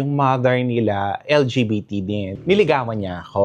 Yung mother nila, LGBT din. Niligawan niya ako.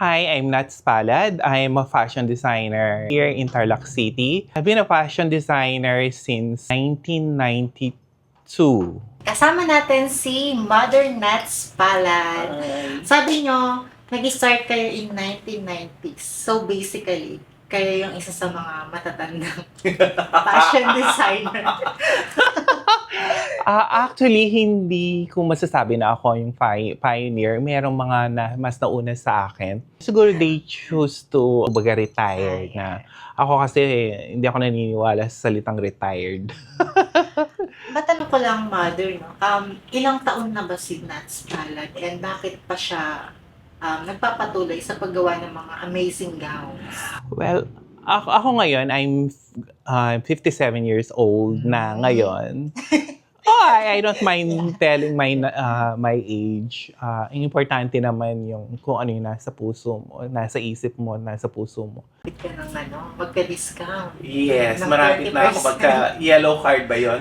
Hi, I'm Nats Palad. I'm a fashion designer here in Tarlac City. I've been a fashion designer since 1992. Kasama natin si Mother Nuts Palad. Sabi nyo, nag-start kayo in 1990s. So basically, kayo yung isa sa mga matatandang fashion designer. Ah, actually, hindi ko masasabi na ako yung pi- pioneer. Merong mga na, mas nauna sa akin. Siguro they choose to baga retire na. Ako kasi hindi ako naniniwala sa salitang retired. Matanong ko lang, Mother, no? um, ilang taon na ba si Nuts Palad and bakit pa siya um, nagpapatuloy sa paggawa ng mga amazing gowns? Well, ako, ako ngayon, I'm uh, 57 years old na ngayon. Oh, I, I don't mind telling my uh, my age. Uh, ang importante naman yung kung ano yung nasa puso mo, nasa isip mo, nasa puso mo. Bit ka ng ano, magka-discount. Yes, Ng marami na ako 30%. magka yellow card ba yon?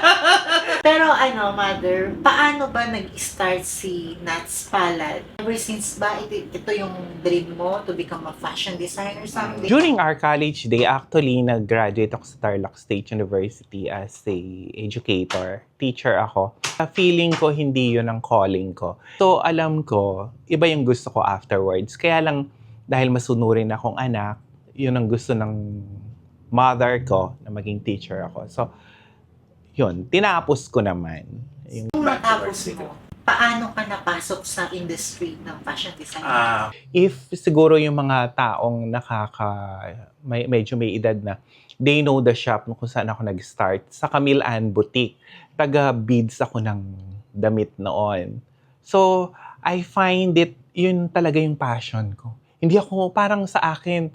Pero ano, Mother, paano ba nag-start si Nuts Palad? Ever since ba ito, ito yung dream mo to become a fashion designer someday? During our college day, actually, nag-graduate ako sa Tarlac State University as a educator. Teacher ako. Feeling ko hindi yun ang calling ko. So, alam ko, iba yung gusto ko afterwards. Kaya lang, dahil masunurin akong anak, yun ang gusto ng mother ko na maging teacher ako. So, yun, tinapos ko naman. Yung, Kung work, mo, paano ka napasok sa industry ng fashion design? Ah, if siguro yung mga taong nakaka, may, medyo may edad na, they know the shop kung saan ako nag-start. Sa Camille Ann Boutique. Taga-beads ako ng damit noon. So, I find it, yun talaga yung passion ko. Hindi ako, parang sa akin,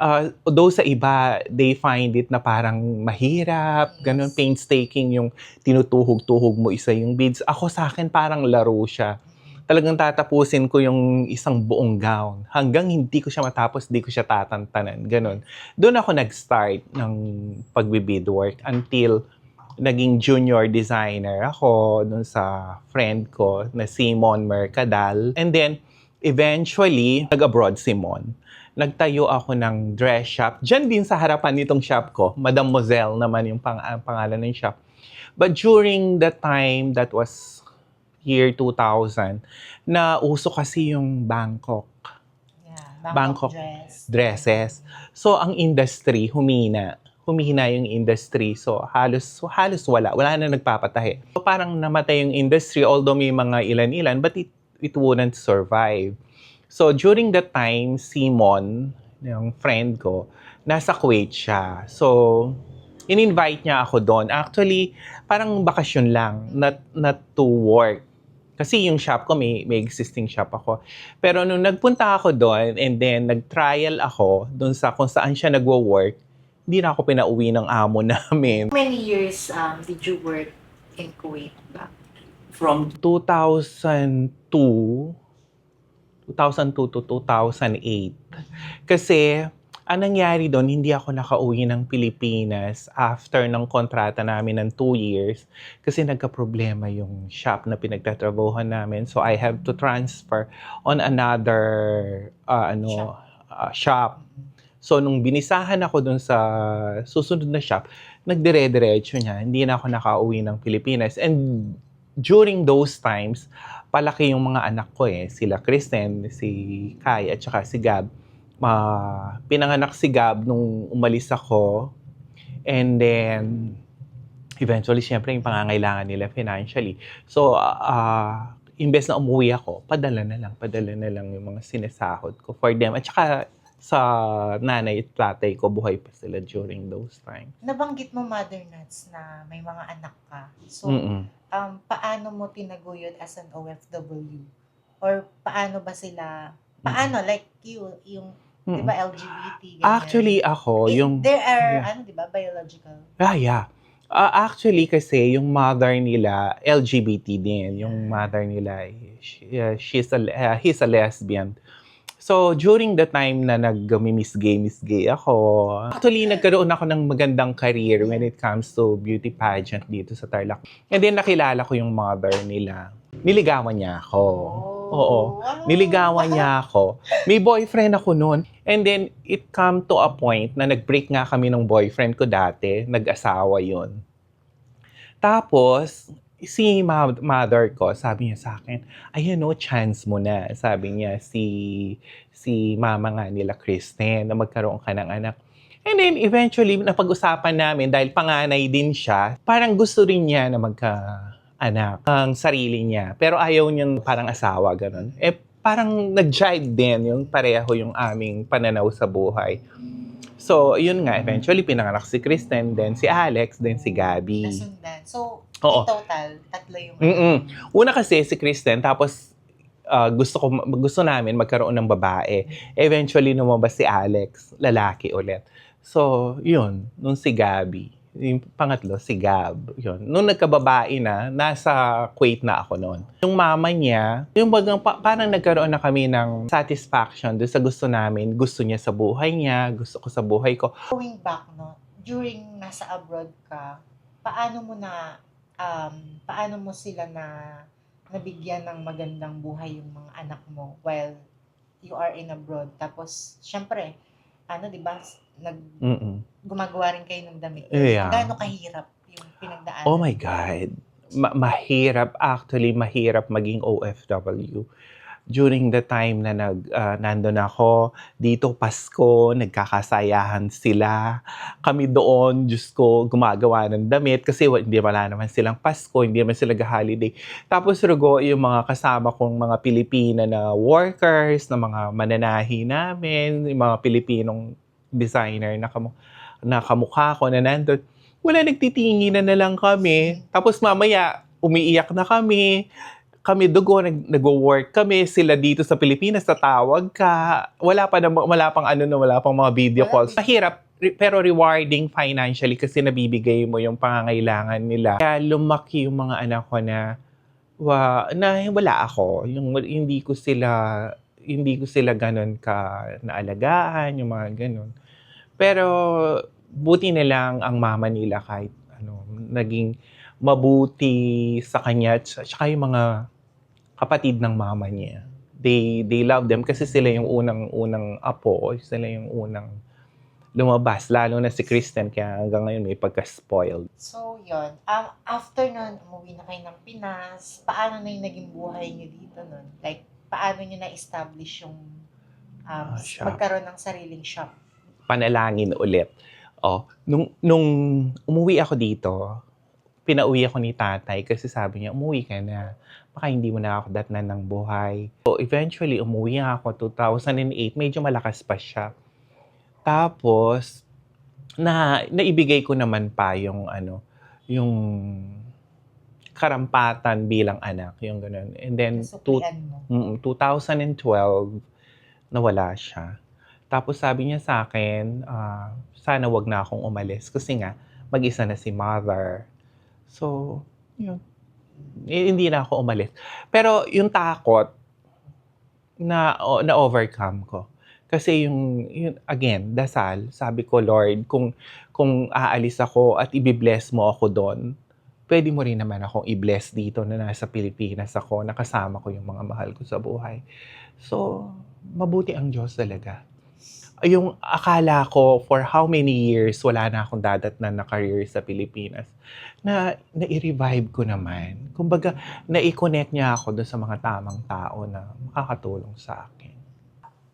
uh, although sa iba, they find it na parang mahirap, ganun, painstaking yung tinutuhog-tuhog mo isa yung beads. Ako sa akin, parang laro siya talagang tatapusin ko yung isang buong gown. Hanggang hindi ko siya matapos, hindi ko siya tatantanan. Ganon. Doon ako nag-start ng pagbe-bead work until naging junior designer ako dun sa friend ko na si Mon Mercadal. And then, eventually, nag-abroad si Mon. Nagtayo ako ng dress shop. Diyan din sa harapan nitong shop ko. Madam Moselle naman yung pang ang pangalan ng shop. But during the time that was year 2000, na uso kasi yung Bangkok Yeah, Bangkok dress. dresses. So, ang industry, humina. Humina yung industry. So, halos, halos wala. Wala na nagpapatahe. So, parang namatay yung industry, although may mga ilan-ilan, but it, it wouldn't survive. So, during that time, Simon, yung friend ko, nasa Kuwait siya. So, in-invite niya ako doon. Actually, parang bakasyon lang, not, not to work. Kasi yung shop ko, may, may existing shop ako. Pero nung nagpunta ako doon and then nag-trial ako doon sa kung saan siya nagwo-work, hindi na ako pinauwi ng amo namin. How many years um, did you work in Kuwait ba? from 2002, 2002 to 2008. Kasi ang nangyari doon, hindi ako nakauwi ng Pilipinas after ng kontrata namin ng two years kasi nagka-problema yung shop na pinagtatrabahuhan namin. So I have to transfer on another uh, ano Shop. uh, shop. So nung binisahan ako doon sa susunod na shop, nagdire-diretso niya. Hindi na ako nakauwi ng Pilipinas. And during those times, palaki yung mga anak ko eh. Sila Kristen, si Kai, at saka si Gab. Ma pinanganak si Gab nung umalis ako. And then, eventually, syempre, yung pangangailangan nila financially. So, ah imbes na umuwi ako, padala na lang, padala na lang yung mga sinesahod ko for them. At saka, sa nanay at tatay ko, buhay pa sila during those times. Nabanggit mo, Mother Nuts, na may mga anak ka. So, Mm-mm. um, paano mo tinaguyod as an OFW? Or paano ba sila, paano, like you, yung, di Mm-mm. ba, LGBT, ganyan. Actually, ako, Eh, yung... There are, Yeah. ano, di ba, biological. Ah, yeah. Ah, actually, kasi yung mother nila, LGBT din. Yung mother nila, she- uh, she's a, uh, he's a lesbian. So, during the time na nag-miss gay, miss gay ako, actually, nagkaroon ako ng magandang career when it comes to beauty pageant dito sa Tarlac. And then, nakilala ko yung mother nila. Niligawan niya ako. Oo. Wow. Niligawan niya ako. May boyfriend ako noon. And then, it come to a point na nag-break nga kami ng boyfriend ko dati. Nag-asawa yun. Tapos, si ma- mother ko, sabi niya sa akin, ayun no, chance mo na. Sabi niya, si, si mama nga nila, Kristen, na magkaroon ka ng anak. And then, eventually, napag-usapan namin, dahil panganay din siya, parang gusto rin niya na magka-anak, ang sarili niya. Pero ayaw niyang parang asawa, ganun. Eh, parang nag-jive din yung pareho yung aming pananaw sa buhay. So, yun nga, eventually, pinanganak si Kristen, then si Alex, then si Gabby. Nasundan. So, Oo. in total, tatlo yung... Mm-mm. Una kasi si Kristen, tapos ah, gusto ko gusto namin magkaroon ng babae. Eventually lumabas si Alex, lalaki ulit. So, yun, nung si Gabi, yung pangatlo, si Gab, yun. Nung nagkababae na, nasa Kuwait na ako noon. Yung mama niya, yung bagang pa- parang nagkaroon na kami ng satisfaction doon sa gusto namin. Gusto niya sa buhay niya, gusto ko sa buhay ko. Going back, no, during nasa abroad ka, paano mo na, um, paano mo sila na nabigyan ng magandang buhay yung mga anak mo while you are in abroad? Tapos, syempre, ano, di ba, nag, Mm-mm. gumagawa rin kayo ng damit. Yeah. Gaano kahirap yung pinagdaanan? Oh my God. Ma- mahirap, actually, mahirap maging OFW. During the time na nag, ah, nandun ako, dito Pasko, nagkakasayahan sila. Kami doon, Diyos ko, gumagawa ng damit kasi hindi wala naman silang Pasko, hindi naman sila holiday Tapos rugo yung mga kasama kong mga Pilipina na workers, na mga mananahi namin, yung mga Pilipinong designer na, kamu na kamukha ko na nandun wala nagtitinginan na lang kami. Tapos mamaya, umiiyak na kami. Kami dugo, nag, nag-work kami. Sila dito sa Pilipinas, tatawag ka. Wala pa na, wala pang ano na, wala pang mga video Wala calls. Mahirap, re- pero rewarding financially kasi nabibigay mo yung pangangailangan nila. Kaya lumaki yung mga anak ko na, wa, na wala ako. Yung, hindi ko sila, hindi ko sila ganun ka naalagaan, yung mga ganun. Pero buti na lang ang mama nila kahit ano, naging mabuti sa kanya at saka yung mga kapatid ng mama niya. They they love them kasi sila yung unang unang apo, sila yung unang lumabas lalo na si Kristen kaya hanggang ngayon may pagka-spoiled. So, yun. Um, after nun, umuwi na kayo ng Pinas. Paano na yung naging buhay niyo dito nun? Like, paano niyo na-establish yung um, Ah, shop. magkaroon ng sariling shop? panalangin ulit. Oh, nung nung umuwi ako dito, pinauwi ako ni tatay kasi sabi niya, umuwi ka na. Baka hindi mo na ako datnan ng buhay. So, eventually, umuwi ako 2008. Medyo malakas pa siya. Tapos, na naibigay ko naman pa yung ano, yung karampatan bilang anak, yung ganun. And then, mo. Mm, 2012, nawala siya. Tapos sabi niya sa akin, ah, sana wag na akong umalis kasi nga, mag-isa na si mother. So, yun. Eh, hindi na ako umalis. Pero yung takot, na, o- na-overcome ko. Kasi yung, yun, again, dasal, sabi ko, Lord, kung, kung aalis ako at ibibless mo ako doon, pwede mo rin naman akong i-bless dito na nasa Pilipinas ako, nakasama ko yung mga mahal ko sa buhay. So, mabuti ang Diyos talaga. Yung akala ko for how many years wala na akong dadatnan na career sa Pilipinas, na na-revive ko naman. Kumbaga, na-connect niya ako doon sa mga tamang tao na makakatulong sa akin.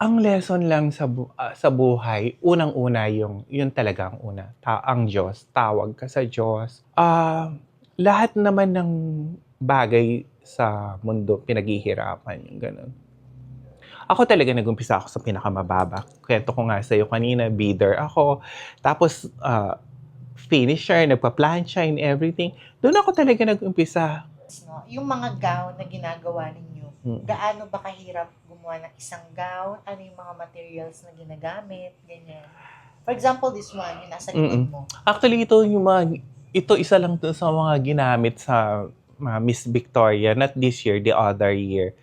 Ang lesson lang sa bu- ah, sa buhay, unang-una yung yun talaga ang una, ta- ang Diyos, tawag ka sa Diyos. Ah, lahat naman ng bagay sa mundo pinaghihirapan yung ganun. Ako talaga nag-umpisa ako sa pinakamababa. Kwento ko nga sa'yo kanina, bidder ako. Tapos, ah, finisher, nagpa-plancha and everything. Doon ako talaga nag-umpisa. No? Yung mga gown na ginagawa ninyo, Mm. gaano ba kahirap gumawa ng isang gown? Ano yung mga materials na ginagamit? Ganyan. For example, this one, yung nasa likod mo. Actually, ito yung mga, ito isa lang to sa mga ginamit sa mga Miss Victoria, not this year, the other year.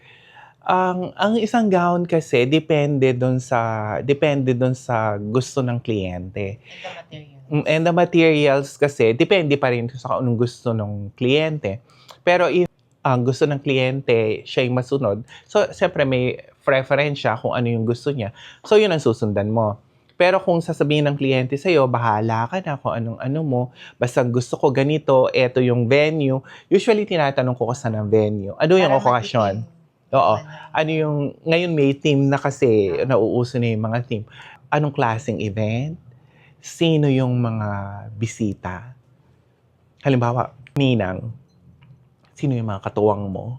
Ang ang isang gown kasi depende doon sa depende doon sa gusto ng kliyente. And the material. Mm, And the materials kasi depende pa rin sa kung anong gusto ng kliyente. Pero if ang gusto ng kliyente siya yung masunod, so siyempre may preference siya kung ano yung gusto niya. So yun ang susundan mo. Pero kung sasabihin ng kliyente sa'yo, bahala ka na kung anong ano mo. Basta gusto ko ganito, eto yung venue. Usually tinatanong ko kung saan ang venue. Ano yung Para okasyon? Oo. Ano. Ano yung, ngayon may team na kasi, nauuso na yung mga team. Anong klaseng event? Sino yung mga bisita? Halimbawa, Ninang, sino yung mga katuwang mo?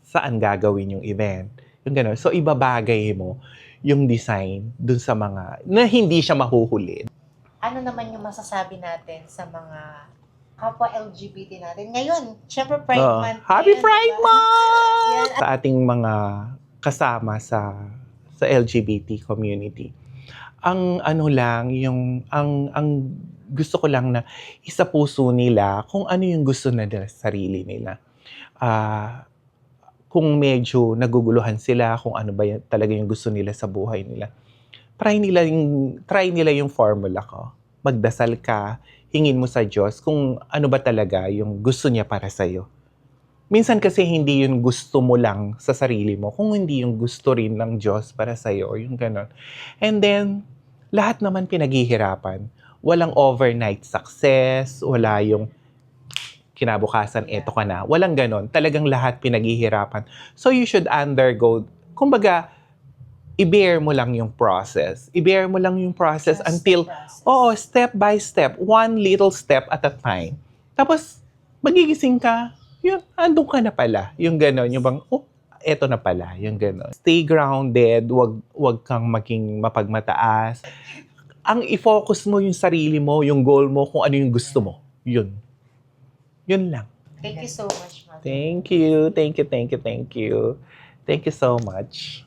Saan gagawin yung event? Yung gano'n. So, ibabagay mo yung design dun sa mga, na hindi siya mahuhuli. Ano naman yung masasabi natin sa mga kapwa LGBT natin? Ngayon, syempre Pride Oo. Month. Happy ngayon, Pride diba? Month! Sa ating mga kasama sa sa LGBT community. Ang ano lang, yung ang ang gusto ko lang na isa puso nila kung ano yung gusto na nila sa sarili nila. Ah, kung medyo naguguluhan sila kung ano ba yan, talaga yung gusto nila sa buhay nila. Try nila yung try nila yung formula ko. Magdasal ka, hingin mo sa Diyos kung ano ba talaga yung gusto niya para sa iyo. Minsan kasi hindi yun gusto mo lang sa sarili mo, kung hindi yung gusto rin ng Diyos para sa iyo, yung ganon. And then, lahat naman pinaghihirapan. Walang overnight success, wala yung kinabukasan, eto ka na. Walang ganon. Talagang lahat pinaghihirapan. So you should undergo, kumbaga, i-bear mo lang yung process. I-bear mo lang yung process Trust until, process. oo, step by step, one little step at a time. Tapos, magigising ka, yun, andun ka na pala. Yung ganon, yung bang, oh, eto na pala, yung ganon. Stay grounded, wag, wag kang maging mapagmataas. Ang i-focus mo yung sarili mo, yung goal mo, kung ano yung gusto mo. Yun. Yun lang. Thank you so much, Ma'am. Thank you, thank you, thank you, thank you. Thank you so much.